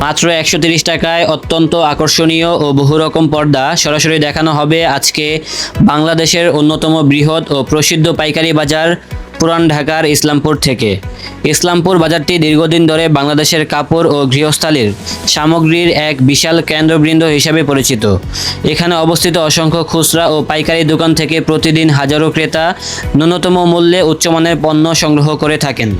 মাত্র একশো তিরিশ টাকায় অত্যন্ত আকর্ষণীয় ও বহু রকম পর্দা সরাসরি দেখানো হবে আজকে বাংলাদেশের অন্যতম বৃহৎ ও প্রসিদ্ধ পাইকারি বাজার পুরান ঢাকার ইসলামপুর থেকে। ইসলামপুর বাজারটি দীর্ঘদিন ধরে বাংলাদেশের কাপড় ও গৃহস্থালির সামগ্রীর এক বিশাল কেন্দ্রবৃন্দ হিসাবে পরিচিত। এখানে অবস্থিত অসংখ্য খুচরা ও পাইকারি দোকান থেকে প্রতিদিন হাজারো ক্রেতা ন্যূনতম মূল্যে উচ্চমানের পণ্য সংগ্রহ করে থাকেন।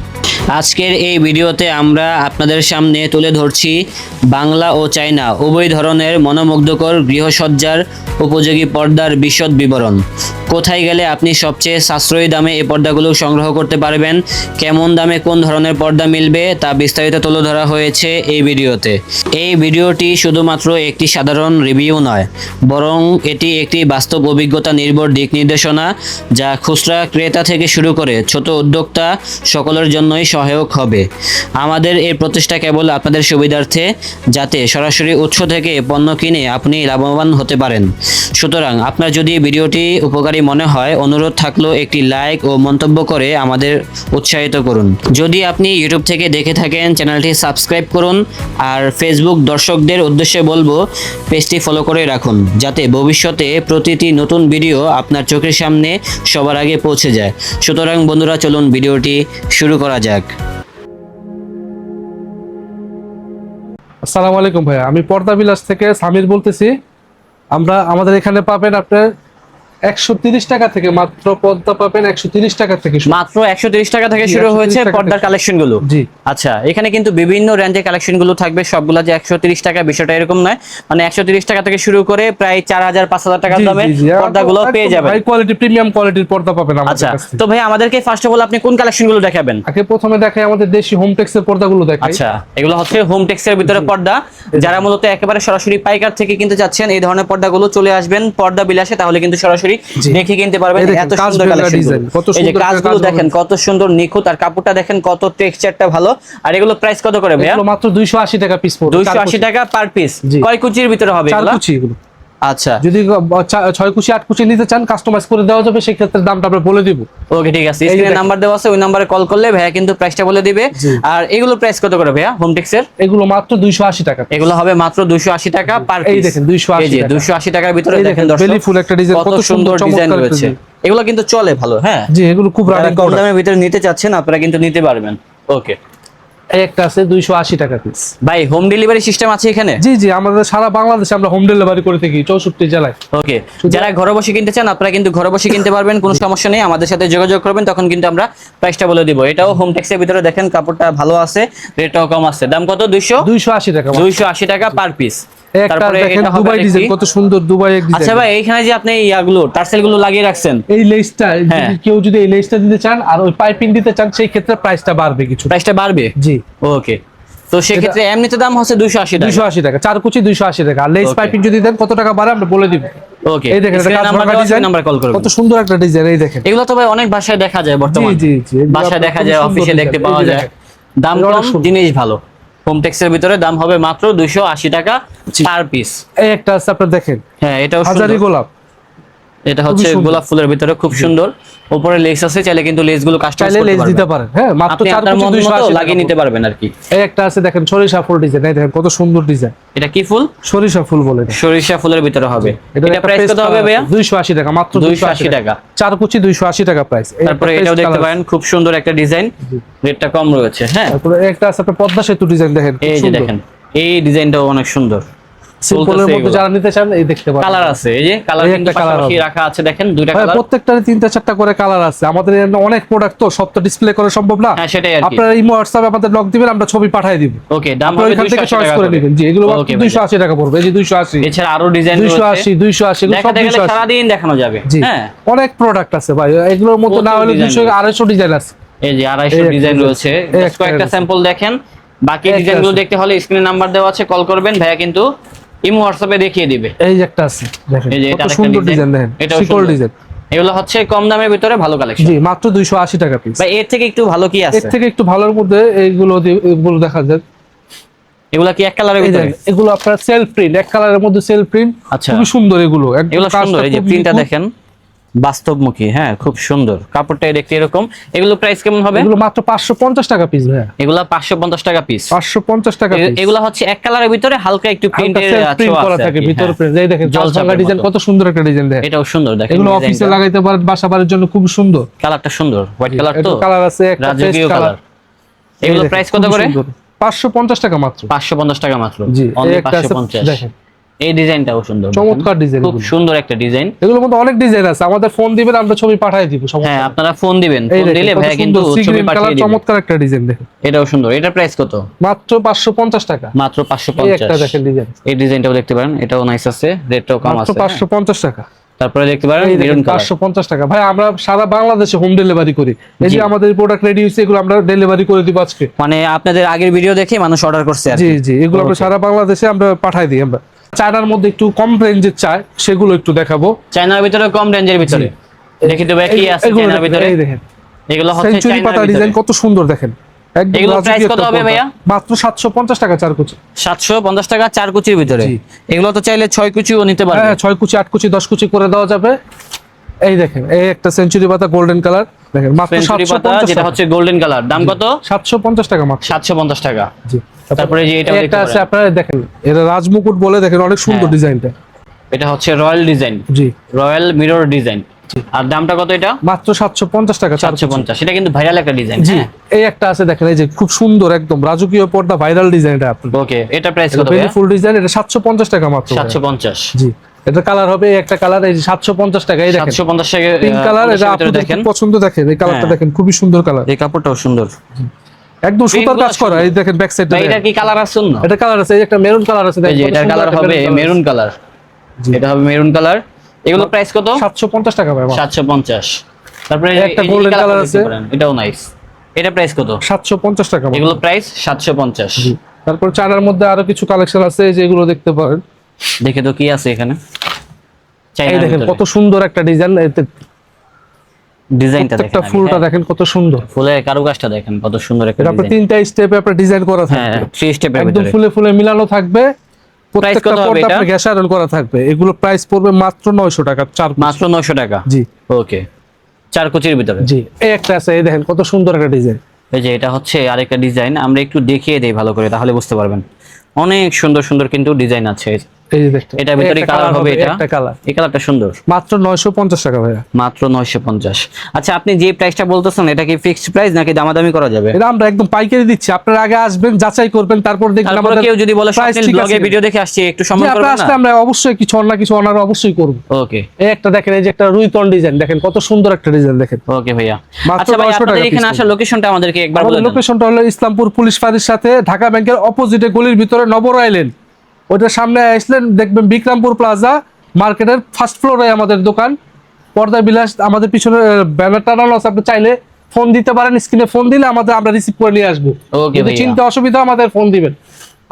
আজকের এই ভিডিওতে আমরা আপনাদের সামনে তুলে ধরছি বাংলা ও চাইনা উভয় ধরনের মনোমুগ্ধকর গৃহসজ্জার উপযোগী পর্দার বিশদ বিবরণ। কোথায় গেলে আপনি সবচেয়ে সাশ্রয়ী দামে এই পর্দাগুলো সংগ্রহ করতে পারবেন? কেমন দামে কোন ধরনের পর্দা মিলবে তা বিস্তারিত তুলে ধরা হয়েছে এই ভিডিওতে। এই ভিডিওটি শুধুমাত্র একটি সাধারণ রিভিউ নয়, বরং এটি একটি বাস্তব অভিজ্ঞতা নির্ভর দিক নির্দেশনা যা খুচরা ক্রেতা থেকে শুরু করে ছোট উদ্যোক্তা সকলের জন্যই সহায়ক হবে। আমাদের এই প্রচেষ্টা কেবল আপনাদের সুবিধার্থে, যাতে সরাসরি উৎস থেকে পণ্য কিনে আপনি লাভবান হতে পারেন। সুতরাং আপনার যদি ভিডিওটি উপকারী মনে হয়, অনুরোধ থাকল একটি লাইক ও মন্তব্য করে আমাদের উৎসাহিত করুন। যদি আপনি ইউটিউব থেকে দেখে থাকেন, চ্যানেলটি সাবস্ক্রাইব করুন আর ফেসবুক দর্শকদের উদ্দেশ্যে বলব, পেজটি ফলো করে রাখুন, যাতে ভবিষ্যতে প্রতিটি নতুন ভিডিও আপনার চোখের সামনে সবার আগে পৌঁছে যায়। সুতরাং বন্ধুরা, চলুন ভিডিওটি শুরু করা যাক। আসসালামু আলাইকুম ভাইয়া, আমি পর্দা বিলাস থেকে সামির বলতেছি। আমরা আমাদের এখানে পাবেন আপনার একশো টাকা থেকে মাত্র পর্দা পাবেন একশো টাকা থেকে মাত্র একশো টাকা থেকে শুরু হয়েছে পর্দার কালেকশনগুলো জি। আচ্ছা এখানে কিন্তু বিভিন্ন রেঞ্জের কালেকশনগুলো থাকবে সবগুলা যে একশো টাকা বিষয়টা এরকম নয় মানে একশো টাকা থেকে শুরু করে প্রায় চার হাজার পাঁচ হাজার টাকার দামে পর্দাগুলো পেয়ে যাবেন। হাই কোয়ালিটি প্রিমিয়াম কোয়ালিটির পর্দা পাবেন আমাদের আচ্ছা তো ভাই আমাদেরকে ফার্স্ট অফ অল আপনি কোন কালেকশনগুলো দেখাবেন? আগে প্রথমে দেখাই আমাদের দেশি হোম টেক্সের পর্দাগুলো দেখাই। আচ্ছা এগুলো হচ্ছে হোম টেক্সের ভিতরে পর্দা। যারা মূলত একেবারে সরাসরি পাইকার থেকে কিনতে চাচ্ছেন এই ধরনের পর্দাগুলো চলে আসবেন পর্দা বিলাসে তাহলে কিন্তু সরাসরি জি। দেখে কিনতে পারবেন। এত সুন্দর কালেকশন কত এই যে সুন্দর কাজগুলো দেখেন কত সুন্দর নিখুঁত আর কাপড়টা দেখেন কত টেক্সচারটা ভালো। আর এগুলো প্রাইস কত করে ভাইয়া? এগুলো মাত্র দুইশো আশি টাকা পিস পড়বে দুইশো চার আশি কুচি। টাকা পার পিস। কয় কুচির ভিতরে হবে চার এগুলো? কুচি এগুলো। আচ্ছা। যদি ছয় কুচি আট কুচি নিতে চান কাস্টমাইজ করে দেওয়া যাবে সেই ক্ষেত্রে দামটা আমরা বলে দিব। ওকে ঠিক আছে। স্ক্রিনে নাম্বার দেওয়া আছে ওই নাম্বারে কল করলে ভাইয়া কিন্তু প্রাইসটা বলে দিবে। আর এগুলো প্রাইস কত করে ভাইয়া হোম টেক্সের এগুলো মাত্র দুইশো আশি টাকা। এগুলো হবে মাত্র দুইশো আশি টাকা পার এই দেখেন, 280 এই যে টাকা। দুইশো আশি টাকার ভিতরে দেখেন দর্শক belly full একটা design, কত সুন্দর ডিজাইন রয়েছে। এগুলো কিন্তু চলে ভালো হ্যাঁ। জি এগুলো খুব রানিং কম দামের ভিতরে নিতে চাচ্ছেন আপনারা কিন্তু নিতে পারবেন। ওকে একটা আছে দুইশো আশি টাকা পিস ভাই হোম ডেলিভারি সিস্টেম আছে এখানে? জি জি আমাদের সারা বাংলাদেশে আমরা হোম ডেলিভারি করে থাকি চৌষট্টি জেলায়। ওকে যারা ঘরে বসে কিনতে চান আপনারা কিন্তু ঘরে বসে কিনতে পারবেন কোনো সমস্যা নেই আমাদের সাথে যোগাযোগ করবেন তখন কিন্তু আমরা প্রাইসটা বলে দিব। এটাও হোম ট্যাক্সের ভিতরে দেখেন কাপড়টা ভালো আছে রেটটাও কম আছে। দাম কত? দুইশো? দুইশো আশি টাকা। দুইশো আশি টাকা পার পিস কত সুন্দর দুবাই আচ্ছা ভাই এইখানে যে আপনি ইয়াগুলো টার্সেলগুলো লাগিয়ে রাখছেন। এই লেসটা হ্যাঁ। কেউ যদি এই লেসটা দিতে চান আর ওই পাইপিং দিতে চান সেই ক্ষেত্রে প্রাইসটা বাড়বে কিছু। প্রাইসটা বাড়বে? জি। ওকে তো সেক্ষেত্রে এমনিতে দাম হচ্ছে দুইশো আশি দুইশো আশি টাকা চার কুচি দুইশো আশি টাকা। আর লেস পাইপিং যদি দেন কত টাকা বাড়ে? আমরা বলে দিব। ওকে এই দেখেন নাম্বার কল করবেন। কত সুন্দর একটা ডিজাইন এই দেখেন। এগুলো তো ভাই অনেক ভাষায় দেখা যায় বর্তমানে। জি জি দেখা যায় অফিসে দেখতে পাওয়া যায়। দাম কম জিনিস ভালো। হোম টেক্সের ভিতরে দাম হবে মাত্র দুইশো আশি টাকা। পার পিস এই একটা আছে আপনার দেখেন। হ্যাঁ এটাও হাজারি গোলাপ। এটা হচ্ছে গোলাপ ফুলের ভিতরে খুব সুন্দর। উপরে লেস আছে চাইলে কিন্তু লেসগুলো কাস্টমাইজ করতে লেস দিতে পারবেন। পারেন। হ্যাঁ মাত্র আপনি চার আপনার কুচি মন দুইশো মতো আশি লাগিয়ে নিতে পারবেন আর কি। এই একটা আছে দেখেন সরিষা ফুল ডিজাইন এই দেখেন কত সুন্দর ডিজাইন এটা কি ফুল? সরিষা ফুল বলে সরিষা ফুলের ভিতরে হবে। এটা প্রাইস কত হবে ভাইয়া? আছে, 280 টাকা মাত্র 280 টাকা। চার কুচি 280 টাকা প্রাইস তারপরে এটাও দেখতে পারেন খুব সুন্দর একটা ডিজাইন রেটটা কম রয়েছে হ্যাঁ। তারপরে একটা আছে আপনার পদ্মা সেতু ডিজাইন দেখেন এই যে দেখেন এই ডিজাইনটাও অনেক সুন্দর। সিম্পলের চলতেছে মধ্যে এগুলো। যারা নিতে চান এই দেখতে পারেন। কালার আছে এই যে কালার কিন্তু পাশাপাশি রাখা আছে দেখেন দুইটা কালার প্রত্যেকটারই তিনটা চারটা করে কালার আছে। আমাদের এখানে অনেক প্রোডাক্ট তো সব তো ডিসপ্লে করা সম্ভব না। হ্যাঁ সেটাই আর আপনারা ইমো হোয়াটসঅ্যাপে আমাদের লক দিবেন আমরা ছবি পাঠিয়ে দিব। ওকে দাম হবে 280 টাকা করে করে। নেবেন। জি এগুলো ওকে দুইশো আশি টাকা পড়বে। এই যে দুইশো আশি। এছাড়া আরও ডিজাইন এগুলো সব দেখানো যাবে। হ্যাঁ। অনেক প্রোডাক্ট আছে ভাই। এগুলোর মতো না হলে দুইশো। আড়াইশো ডিজাইন আছে। এই যে আড়াইশো এই একটা ডিজাইন রয়েছে। কয়েকটা স্যাম্পল দেখেন। বাকি ডিজাইনগুলো দেখতে হলে স্ক্রিনে নাম্বার দেওয়া আছে কল করবেন। ভাইয়া কিন্তু ইমো হোয়াটসঅ্যাপে দেখিয়ে দিবে। এই যে একটা আছে দেখেন এই যে এটা কত সুন্দর ডিজাইন দেখেন শিকড় ডিজাইন এগুলো হচ্ছে কম দামের ভিতরে ভালো কালেকশন জি মাত্র দুইশো আশি টাকা পিস ভাই এর থেকে একটু ভালো কি এর থেকে একটু ভালোর মধ্যে এইগুলো এগুলো দেখা যায়। এগুলা কি এক কালারের ভিতরে? এগুলো আপনার সেলফ প্রিন্ট এক কালারের মধ্যে সেলফ প্রিন্ট আচ্ছা। খুব সুন্দর এগুলো এগুলো সুন্দর এই যে প্রিন্টটা দেখেন। বাস্তবমুখী হ্যাঁ খুব সুন্দর। কাপড়টা দেখতে এরকম। এগুলো প্রাইস কেমন হবে? এগুলো মাত্র পাঁচশো পঞ্চাশ টাকা পিস ভাইয়া। এগুলা পাঁচশো পঞ্চাশ টাকা পিস পাঁচশো পঞ্চাশ টাকা piece। এগুলা হচ্ছে এক কালারের ভিতরে হালকা একটু প্রিন্টের print করা থাকে ভিতরে print। এই দেখেন জল জল ডিজাইন কত সুন্দর একটা ডিজাইন দেখেন এটাও সুন্দর দেখেন এগুলো অফিসে লাগাইতে পারেন বাসা বাড়ির জন্য খুব সুন্দর। কালারটা সুন্দর হোয়াইট কালার তো? কালার আছে একটা রাজকীয় কালার এগুলো প্রাইস কত করে? পাঁচশো পঞ্চাশ টাকা মাত্র। পাঁচশো পঞ্চাশ টাকা মাত্র। জি, অনলি এই একটা পাঁচশো আছে, পঞ্চাশ। দেখেন। এই ডিজাইনটাও সুন্দর চমৎকার ডিজাইন খুব সুন্দর একটা ডিজাইন। এগুলোর মধ্যে অনেক ডিজাইন আছে। আমাদের ফোন দিবেন আমরা ছবি পাঠিয়ে দিব হ্যাঁ আপনারা ফোন দিবেন। ফোন দিলে ভাইয়া কিন্তু ছবি পাঠিয়ে চমৎকার একটা ডিজাইন দেখেন। এটাও সুন্দর। এটার প্রাইস কত? মাত্র পাঁচশো পঞ্চাশ টাকা। মাত্র পাঁচশো এই একটা দেখেন ডিজাইন এই ডিজাইনটাও দেখতে পারেন এটাও নাইস আছে রেটটাও কম আছে হ্যাঁ। পাঁচশো পঞ্চাশ টাকা। তারপরে দেখতে পারেন মেরুন কালার পাঁচশো পঞ্চাশ টাকা। ভাই আমরা সারা বাংলাদেশে হোম ডেলিভারি করি। এই যে আমাদের প্রোডাক্ট রেডি হয়েছে এগুলো আমরা ডেলিভারি করে দিব আজকে। মানে আপনাদের আগের ভিডিও দেখে মানুষ অর্ডার করছে জি জি এগুলো আমরা সারা বাংলাদেশে আমরা পাঠাই দিই আমরা। চায়নার মধ্যে একটু কম রেঞ্জের চায় সেগুলো একটু দেখাবো। চায়নার ভিতরে কম রেঞ্জের ভিতরে। দেখি দেবো কি আছে চায়নার দেখেন, ভিতরে। এই দেখেন। এগুলো হচ্ছে চায়নার পাতা ডিজাইন কত সুন্দর দেখেন। এগুলো প্রাইস কত হবে ভাইয়া? মাত্র সাতশো পঞ্চাশ টাকা চার কুচি সাতশো পঞ্চাশ টাকা চার কুচির ভিতরে এগুলো তো চাইলে 6 কুচিও নিতে পারবে। হ্যাঁ 6 কুচি 8 কুচি দশ কুচি করে দেওয়া যাবে। এই দেখেন এই একটা সেঞ্চুরি পাতা গোল্ডেন কালার দেখেন মাত্র সেঞ্চুরি সাতশো পাতা পঞ্চাশ যেটা হচ্ছে গোল্ডেন কালার দাম কত? সাতশো পঞ্চাশ টাকা মাত্র। সাতশো পঞ্চাশ টাকা। জি তারপরে যে এই একটা আছে আপনারা দেখেন এটা রাজমুকুট বলে দেখেন অনেক সুন্দর হ্যাঁ। ডিজাইনটা। এটা হচ্ছে রয়্যাল ডিজাইন। জি। Royal mirror design. আর দামটা কত এটা? মাত্র সাতশো পঞ্চাশ টাকা চার সাতশো। পঞ্চাশ। এটা কিন্তু ভাইরাল একটা ডিজাইন জি এই একটা আছে দেখেন এই যে খুব সুন্দর একদম রাজকীয় পর্দা ভাইরাল ডিজাইন এটা ওকে এটা প্রাইস কত ফুল ডিজাইন এটা সাতশো পঞ্চাশ টাকা মাত্র। সাতশো পঞ্চাশ। জি। এটা কালার হবে একটা কালার এই যে সাতশো পঞ্চাশ টাকা এই দেখেন। সাতশো পঞ্চাশ টাকা পিঙ্ক কালার এটা আপনাদের দেখেন। পছন্দ দেখেন এই কালারটা হ্যাঁ। দেখেন খুবই সুন্দর কালার এই কাপড়টাও সুন্দর। একদম সুতার কাজ করা এই দেখেন ব্যাক সাইডটা এটা কি কালার আছে না এটা কালার আছে এই একটা মেরুন কালার আছে যে এটার কালার হবে মেরুন কালার এটা হবে মেরুন কালার এগুলো প্রাইস কত? সাতশো পঞ্চাশ টাকা ভাই সাতশো পঞ্চাশ। তারপরে এই একটা colour দেখতে আছে। এটাও নাইস এটা প্রাইস কত? সাতশো পঞ্চাশ টাকা এগুলো প্রাইস সাতশো পঞ্চাশ। জি। তারপর চায়নার মধ্যে আরও কিছু কালেকশন আছে যেগুলো দেখতে পারেন। দেখে তো কি আছে এখানে? এই দেখেন কত সুন্দর একটা ডিজাইন ডিজাইনটা দেখেন ফুলটা হ্যাঁ। দেখেন কত সুন্দর। ফুলের কারুকাজটা দেখেন কত সুন্দর একটা আপনার ডিজাইন। তিনটা স্টেপে আপনার ডিজাইন করা হ্যাঁ থ্রি স্টেপের একদম ফুলে ফুলে মিলানো থাকবে। প্রত্যেকটা পর্দা? আপনার গ্যাস আয়রন করা থাকবে। এগুলো প্রাইস পড়বে মাত্র নয়শো টাকা চার মাত্র নয়শো টাকা? জি। ওকে। চার কুচির ভিতরে? জি এই একটা আছে এই দেখেন কত সুন্দর একটা ডিজাইন এই যে এটা হচ্ছে আরেকটা ডিজাইন আমরা একটু দেখিয়ে দেই ভালো করে তাহলে বুঝতে পারবেন। অনেক সুন্দর সুন্দর কিন্তু ডিজাইন আছে। এই দেখতে এটার ভিতরে কালার হবে এটা? একটা কালার এই কালারটা সুন্দর। মাত্র নয়শো পঞ্চাশ টাকা ভাইয়া। মাত্র নয়শো পঞ্চাশ। আচ্ছা আপনি যে প্রাইসটা বলতেছেন এটা কি ফিক্সড প্রাইস নাকি দামাদামি করা যাবে? এটা আমরা একদম পাইকারি দিচ্ছি। আপনারা আগে আসবেন যাচাই করবেন তারপর দেখবেন আমাদের কেউ যদি বলে price ব্লগে ভিডিও দেখে আসছি একটু সম্মান আসলে আমরা অবশ্যই কিছু অন্য কিছু অনার অবশ্যই করব। ওকে এই একটা দেখেন এই যে একটা রুইতন ডিজাইন দেখেন কত সুন্দর একটা ডিজাইন দেখেন। ওকে ভাইয়া। আচ্ছা ভাই আপনাদের এখানে আসার লোকেশনটা আমাদেরকে একবার বলে দেন। লোকেশনটা হলো ইসলামপুর পুলিশ ফাঁড়ির সাথে ঢাকা ব্যাংকের অপোজিটে গলির ভিতরে নবরাই লেন ওইটার সামনে আসলেন দেখবেন বিক্রমপুর প্লাজা মার্কেটের ফার্স্ট ফ্লোরে আমাদের দোকান। পর্দা বিলাস আমাদের পিছনে ব্যানার টানানো আছে। আপনি চাইলে ফোন দিতে পারেন স্ক্রিনে ফোন দিলে আমাদের আমরা রিসিভ করে নিয়ে আসব। চিন্তা অসুবিধা আমাদের ফোন দিবেন।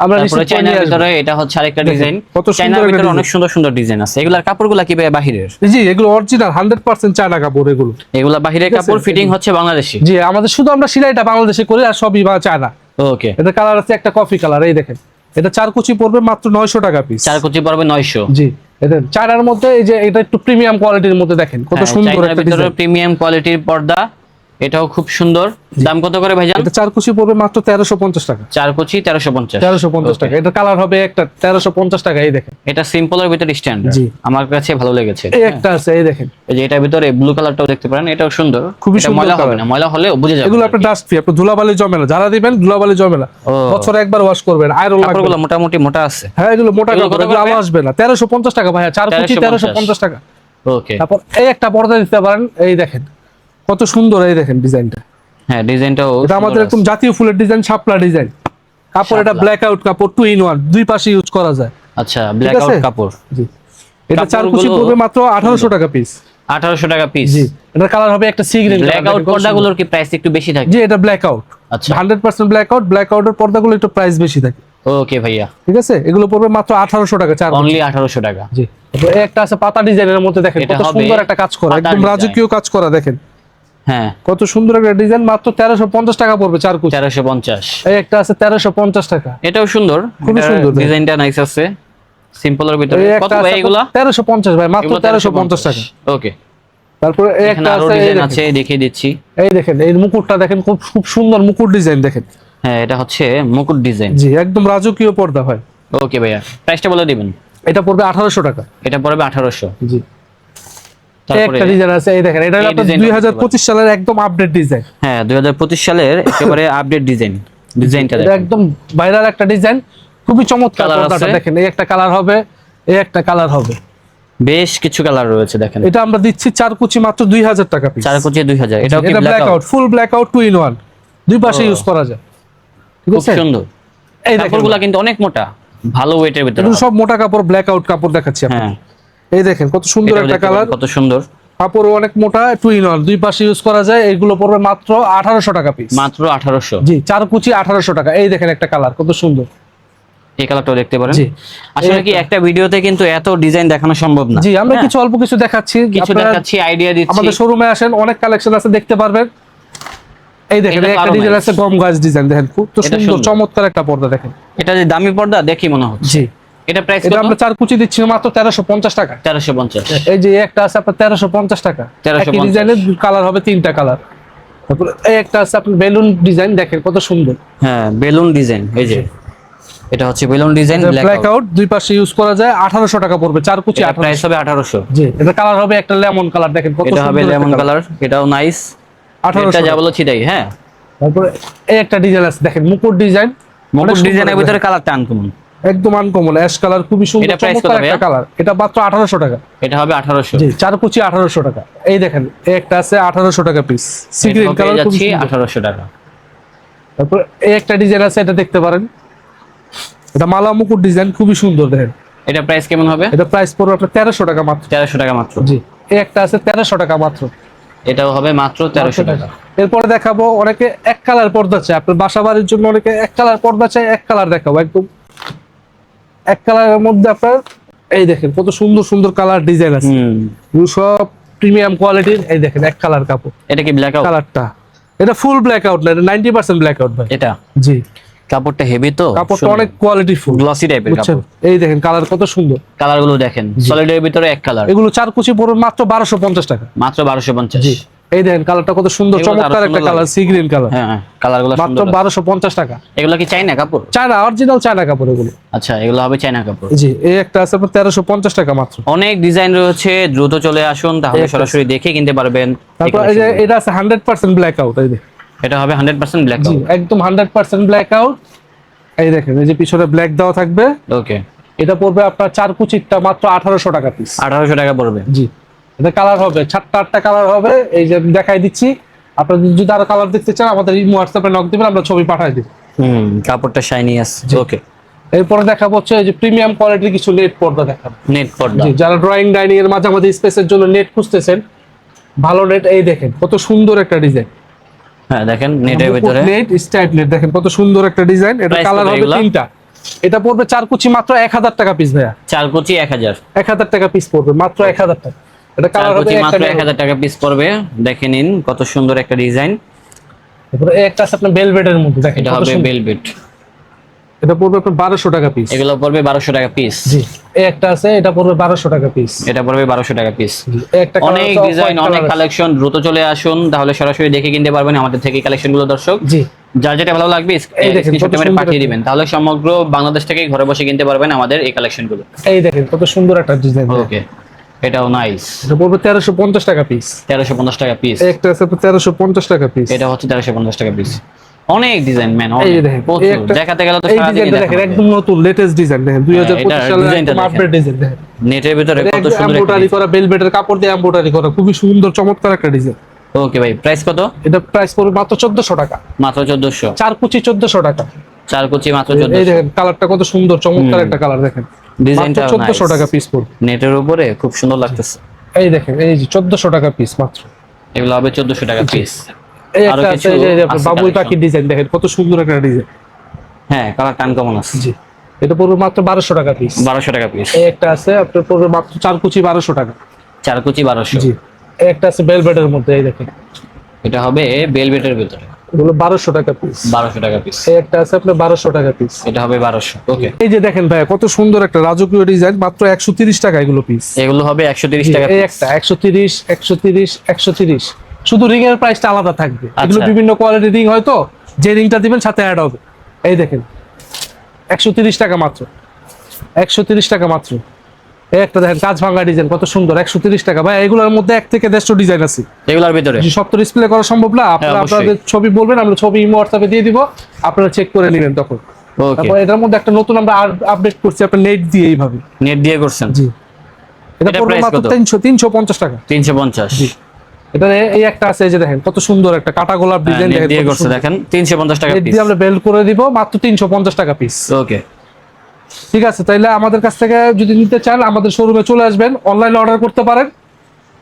আমরা রিসিভ করে নিয়ে আসব। এটা হচ্ছে আরেকটা ডিজাইন কত সুন্দর ভিতরে অনেক সুন্দর সুন্দর ডিজাইন আছে। এগুলার কাপড়গুলা কি ভাই বাহিরের? জি এগুলো অরিজিনাল হান্ড্রেড পার্সেন্ট চায়না কাপড় এগুলো। এগুলা বাহিরের কাপড় ফিটিং হচ্ছে বাংলাদেশি। জি আমাদের শুধু আমরা সিলাইটা বাংলাদেশে করি আর সবই চায়না ওকে এটা কালার আছে একটা কফি কালার এই দেখেন। এটা চার কুচি পড়বে মাত্র নয়শো টাকা পিস চার কুচি পড়বে নয়শো। জি এটা চায়নার মধ্যে এই যে এটা একটু প্রিমিয়াম কোয়ালিটির মধ্যে দেখেন কত সুন্দর একটা প্রিমিয়াম কোয়ালিটির পর্দা এটাও খুব সুন্দর। দাম কত করে ভাইজান? এটা চার কুচি পড়বে মাত্র তেরোশো পঞ্চাশ টাকা। চার কুচি তেরোশো পঞ্চাশ। তেরোশো পঞ্চাশ টাকা। এটা কালার হবে একটা তেরোশো পঞ্চাশ টাকা এই দেখেন। এটা সিম্পলের ভিতরে স্ট্যান্ড জি। আমার কাছে ভালো লেগেছে। এই একটা আছে এই দেখেন। এই যে এটার ভিতরে ব্লু কালারটাও দেখতে পারেন এটাও সুন্দর। খুবই সুন্দর ময়লা হবে না ময়লা হলেও বুঝে যাবে এগুলো আপনার ডাস্ট ফ্রি আপনার ধুলাবালি জমে না। যারা দিবেন ধুলাবালি জমে না। বছরে একবার ওয়াশ করবেন আয়রন লাগবে না। মোটামুটি মোটা আছে। হ্যাঁ এগুলো মোটা এগুলো কাপড় এগুলো আলো আসবে না। তেরোশো পঞ্চাশ টাকা ভাইয়া চার কুচি 1350 তেরোশো পঞ্চাশ টাকা। ওকে তারপর এই একটা পর্দা দিতে পারেন এই দেখেন। কত সুন্দর এই দেখেন ডিজাইনটা। হ্যাঁ ডিজাইনটাও এটা আমাদের একদম জাতীয় ফুলের ডিজাইন শাপলা ডিজাইন। কাপড় এটা ব্ল্যাক আউট কাপড় টু ইন ওয়ান দুই পাশে ইউজ করা যায়। আচ্ছা ব্ল্যাক আউট কাপড়। জি। এটা চার কুচি পড়বে মাত্র আঠারোশো টাকা পিস আঠারোশো টাকা পিস জি। এটার কালার হবে একটা সি গ্রিন ব্ল্যাক আউট পর্দাগুলোর কি প্রাইস একটু বেশি থাকে? জি এটা ব্ল্যাক আউট আচ্ছা। Hundred percent black out black আউটের পর্দাগুলো একটু প্রাইস বেশি থাকে। ওকে ভাইয়া। ঠিক আছে? এগুলো পড়বে মাত্র আঠারোশো টাকা চার অনলি আঠারোশো টাকা। জি। একটা আছে পাতা ডিজাইনের মধ্যে দেখেন কত সুন্দর একটা কাজ করা একদম রাজকীয় কাজ করা দেখেন। হ্যাঁ। কত সুন্দর একটা ডিজাইন মাত্র তেরোশো পঞ্চাশ টাকা পড়বে চার কুচি। তেরোশো পঞ্চাশ। এই একটা আছে তেরোশো পঞ্চাশ টাকা। এটাও সুন্দর। খুবই সুন্দর। ডিজাইনটা নাইস আছে। সিম্পলের ভিতরে। কত ভাই এগুলা? তেরোশো পঞ্চাশ ভাই মাত্র তেরোশো পঞ্চাশ। টাকা। ওকে তারপরে এই একটা আছে ডিজাইন আছে দেখিয়ে দিচ্ছি। এই দেখেন এই মুকুটটা দেখেন খুব খুব সুন্দর মুকুট ডিজাইন দেখেন। হ্যাঁ এটা হচ্ছে মুকুট ডিজাইন জি একদম রাজকীয় পর্দা হয় ওকে ভাইয়া। প্রাইসটা বলে দিবেন। এটা পড়বে আঠারোশো টাকা। এটা পড়বে আঠারোশো। জি। তারপরে একটা ডিজাইন আছে এই দেখেন এটা সালের একদম আপডেট ডিজাইন হ্যাঁ দুই হাজার পঁচিশ সালের একেবারে আপডেট ডিজাইন ডিজাইনটা দেখেন। একদম ভাইরাল একটা ডিজাইন খুবই চমৎকার Colour পর্দাটা দেখেন এই একটা কালার হবে এই একটা কালার হবে। বেশ কিছু কালার রয়েছে দেখেন। এটা আমরা দিচ্ছি চার কুচি মাত্র দুই হাজার টাকা পিস চার কোচে দুই হাজার এটাও কি এটা black out full black out two in one দুই পাশে ইউজ করা যায়। ঠিক আছে? সুন্দর। এই কাপড়গুলো কিন্তু অনেক মোটা ভালো ওয়েটের ভিতরে সব মোটা কাপড় ব্ল্যাক আউট কাপড় দেখাচ্ছি আপনাকে। হ্যাঁ। এই দেখেন কত সুন্দর একটা কালার। কত সুন্দর। কাপড় অনেক মোটা টু ইন দুই পাশে ইউজ করা যায় এগুলো পড়বে মাত্র আঠারোশো টাকা পিস মাত্র আঠারোশো। জি চার কুচি আঠারোশো টাকা। এই দেখেন একটা কালার কত সুন্দর। এই কালারটাও দেখতে পারেন। জি। আসলে কি একটা ভিডিওতে কিন্তু এত ডিজাইন দেখানো সম্ভব না। জি আমরা হ্যাঁ, কিছু অল্প কিছু দেখাচ্ছি। কিছু দেখাচ্ছি আইডিয়া দিচ্ছি। আমাদের শোরুমে আসেন অনেক কালেকশন আছে দেখতে পারবেন। এই দেখেন একটা ডিজাইন আছে গম গাছ ডিজাইন দেখেন খুব তো সুন্দর সুন্দর। চমৎকার একটা পর্দা দেখেন। এটা যে দামি পর্দা দেখি মনে হচ্ছে। জি। এটা প্রাইস এটা আমরা চার কুচি দিচ্ছি মাত্র তেরোশো পঞ্চাশ টাকা। তেরোশো পঞ্চাশ। এই যে একটা আছে আপনার তেরোশো পঞ্চাশ টাকা। 1350 একই ডিজাইনের কালার হবে তিনটা কালার তারপরে এই একটা আছে আপনার বেলুন ডিজাইন দেখেন কত সুন্দর। হ্যাঁ বেলুন ডিজাইন এই যে। এটা হচ্ছে বেলুন ডিজাইন ব্ল্যাক আউট দুই পাশে ইউজ করা যায় আঠারোশো টাকা পড়বে চার কুচি এটা আঠারোশো। প্রাইস হবে আঠারোশো। জি এটা কালার হবে একটা লেমন কালার দেখেন কত এটা হবে লেমন কালার এটাও নাইস আঠারোশো এটা যা বলেছি তাই হ্যাঁ। তারপরে এই একটা ডিজাইন আছে দেখেন মুকুট ডিজাইন মুকুট ডিজাইনের ভিতরে কালারটা আনকমন একদম আনকমন অ্যাশ কালার খুবই সুন্দর চমৎকার একটা কালার এটা মাত্র আঠারোশো টাকা। এটা হবে আঠারোশো। জি চার কুচি আঠারোশো টাকা। এই দেখেন একটা আছে আঠারোশো টাকা পিস সি গ্রিন কালার খুবই যাচ্ছি সুন্দর। আঠারোশো টাকা। তারপর এই একটা ডিজাইন আছে এটা দেখতে পারেন। এটা মালা মুকুট ডিজাইন খুবই সুন্দর দেখেন। এটা প্রাইস কেমন হবে? এটা প্রাইস পড়বে আপনার তেরোশো টাকা মাত্র। তেরোশো টাকা মাত্র। জি এই একটা আছে তেরোশো টাকা মাত্র। এটাও হবে মাত্র তেরোশো টাকা। এরপরে দেখাবো অনেকে এক কালার পর্দা চাই আপনার বাসা বাড়ির জন্য অনেকে এক কালার পর্দা চাই এক কালার দেখাবো একদম এক কালারের মধ্যে আপনার এই দেখেন কত সুন্দর সুন্দর কালার ডিজাইন আছে। সব প্রিমিয়াম কোয়ালিটির এই দেখেন এক কালার কাপড়। এটা কি ব্ল্যাক আউট কালারটা। এটা ফুল ব্ল্যাক আউট না এটা নাইনটি পার্সেন্ট ব্ল্যাক আউট ভাই। এটা? জি। কাপড়টা হেভি তো? কাপড়টা অনেক কোয়ালিটি ফুল গ্লসি টাইপের কাপড়। এই দেখেন কালার কত সুন্দর। কালারগুলো দেখেন সলিডের ভিতরে এক কালার। এগুলো চার কুচি পড়বে মাত্র বারোশো পঞ্চাশ টাকা। মাত্র বারোশো পঞ্চাশ। এই দেখেন কালারটা কত সুন্দর চমৎকার একটা কালার সি গ্রিন কালার। হ্যাঁ কালারগুলো মাত্র সুন্দর। বারোশো পঞ্চাশ টাকা। এগুলো কি চাই না কাপড়? চায়না অরিজিনাল চায়না কাপড় এগুলো। আচ্ছা এগুলো হবে চাইনা কাপড়। জি এই একটা আছে আপনার তেরোশো পঞ্চাশ টাকা মাত্র। অনেক ডিজাইন রয়েছে দ্রুত চলে আসুন তাহলে সরাসরি দেখে কিনতে পারবেন। তারপর এই যে এটা আছে হান্ড্রেড পার্সেন্ট ব্ল্যাক আউট এই দেখেন। এটা হবে হান্ড্রেড পার্সেন্ট ব্ল্যাক জি একদম হান্ড্রেড পার্সেন্ট ব্ল্যাক আউট এই দেখেন এই যে পিছনে ব্ল্যাক দেওয়া থাকবে। ওকে এটা পড়বে আপনার চার কুচিরটা মাত্র আঠারোশো টাকা পিস আঠারোশো টাকা পড়বে। জি। এটা কালার হবে চারটা আটটা কালার হবে এই যে দেখাই দিচ্ছি। আপনারা যদি আরও কালার দেখতে চান আমাদের ইমো হোয়াটসঅ্যাপে নক দিবেন আমরা ছবি পাঠাই দিব। হুম কাপড়টা শাইনি আছে। ওকে এরপরে দেখাবো হচ্ছে এই যে প্রিমিয়াম কোয়ালিটির কিছু নেট পর্দা দেখাবো। নেট পর্দা। জি যারা ড্রয়িং ডাইনিং এর মাঝামাঝি স্পেসের জন্য নেট খুঁজতেছেন ভালো নেট এই দেখেন কত সুন্দর একটা ডিজাইন হ্যাঁ দেখেন নেটের ভিতরে। নেট স্টাইপ নেট দেখেন কত সুন্দর একটা ডিজাইন এটা কালার হবে? তিনটা। এটা পড়বে চার কুচি মাত্র এক হাজার টাকা পিস ভাইয়া। চার কুচি এক হাজার। এক হাজার টাকা পিস পড়বে মাত্র এক হাজার টাকা। এটা কালার হবে মাত্র এক হাজার টাকা পিস পড়বে। দেখে নিন কত সুন্দর একটা ডিজাইন তারপরে একটা আছে আপনার বেলভেটের মধ্যে দেখেন এটা হবে। এটা পড়বে আপনার বারোশো টাকা পিস এগুলো পড়বে বারোশো টাকা পিস জি এই একটা আছে এটা পড়বে বারোশো টাকা পিস এটা পড়বে বারোশো টাকা পিস একটা অনেক ডিজাইন অনেক কালেকশন দ্রুত চলে আসুন তাহলে সরাসরি দেখে কিনতে পারবেন আমাদের থেকে কালেকশনগুলো দর্শক। জি। যার যেটা ভালো লাগবে স্ক্রিনশট মেরে পাঠিয়ে দিবেন। তাহলে সমগ্র বাংলাদেশ থেকে ঘরে বসে কিনতে পারবেন আমাদের এই কালেকশনগুলো। এই দেখেন কত সুন্দর একটা ডিজাইন ওকে এটাও নাইস এটা পড়বে তেরোশো পঞ্চাশ টাকা পিস তেরোশো পঞ্চাশ টাকা পিস একটা আছে তেরোশো পঞ্চাশ টাকা পিস এটা হচ্ছে তেরোশো পঞ্চাশ টাকা পিস অনেক ডিজাইন ম্যান এই এই দেখাতে গেলে তো এই দেখেন একদম নতুন লেটেস্ট ডিজাইন দেখেন দুই হাজার পঁচিশ এটার সালের। আপডেট ডিজাইন দেখেন। নেটের ভিতরে কত সুন্দর এমব্রয়ডারি করা বেলভেটের কাপড় দিয়ে এমব্রয়ডারি করা খুবই সুন্দর চমৎকার একটা ডিজাইন ওকে ভাই প্রাইস কত? এটা প্রাইস পড়বে মাত্র চোদ্দশো টাকা। মাত্র চোদ্দশো। চার কুচি চোদ্দশো টাকা। চার কুচি মাত্র এই চোদ্দশো। দেখেন কালারটা কত সুন্দর চমৎকার একটা কালার দেখেন। ডিজাইনটা চোদ্দশো টাকা পিস পড়বে। নেটের উপরে খুব সুন্দর লাগতেছে। এই দেখেন এই যে চোদ্দশো টাকা পিস মাত্র। এগুলো হবে চোদ্দশো টাকা পিস এই একটা আছে এই যে বাবুই। পাখির ডিজাইন দেখেন কত সুন্দর একটা ডিজাইন হ্যাঁ কালার টান কেমন আছে। জি। এটা পড়বে মাত্র বারোশো টাকা পিস বারোশো টাকা পিস এই একটা আছে আপনার পড়বে মাত্র চার কুচি বারোশো টাকা। চার কুচি বারোশো। জি। এই একটা আছে বেলভেটের মধ্যে এই দেখেন। এটা হবে বেলভেটের ভিতরে। এগুলো বারোশো টাকা পিস বারোশো টাকা পিস এই একটা আছে আপনার বারোশো টাকা পিস এটা হবে বারোশো ওকে এই যে দেখেন ভাই কত সুন্দর একটা রাজকীয় ডিজাইন মাত্র একশো তিরিশ টাকা এগুলো পিস এগুলো হবে একশো তিরিশ টাকা এই একটা একশো তিরিশ একশো তিরিশ একশো তিরিশ। শুধু রিং এর প্রাইসটা আলাদা থাকবে। এগুলো আচ্ছা। বিভিন্ন কোয়ালিটির রিং হয়তো যে রিংটা দিবেন সাথে অ্যাড হবে। এই দেখেন একশো তিরিশ টাকা মাত্র। একশো তিরিশ টাকা মাত্র। একটা দেখেন কাজ ভাঙা ডিজাইন কত সুন্দর একশো তিরিশ টাকা। ভাই এগুলোর মধ্যে এক থেকে দেড়শো ডিজাইন আছে। এগুলোর ভিতরে? সব তো ডিসপ্লে করা সম্ভব না আপনারা হ্যাঁ, আপনাদের ছবি বলবেন আমরা ছবি ইমো হোয়াটসঅ্যাপে দিয়ে দিব আপনারা চেক করে নেবেন তখন। তারপর এটার মধ্যে একটা নতুন আমরা আপডেট করছি আপনার নেট দিয়ে এইভাবে। নেট দিয়ে করছেন? জি। এটা পড়বে মাত্র তিনশো তিনশো পঞ্চাশ টাকা। তিনশো পঞ্চাশ। এটা এই একটা আছে যে দেখেন কত সুন্দর একটা কাটা গোলাপ ডিজাইন দেখেন দিয়ে করছে দেখেন তিনশো পঞ্চাশ টাকা নেট পিস দিয়ে আমরা বেল্ট করে দিব মাত্র তিনশো পঞ্চাশ টাকা পিস ওকে ঠিক আছে তাইলে আমাদের কাছ থেকে যদি নিতে চান আমাদের শোরুমে চলে আসবেন অনলাইনে অর্ডার করতে পারেন।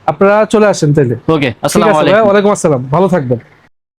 আপনারা চলে আসেন তাইলে। ওকে আসসালামু আলাইকুম। ওয়া ওয়ালাইকুম আসসালাম ভালো থাকবেন।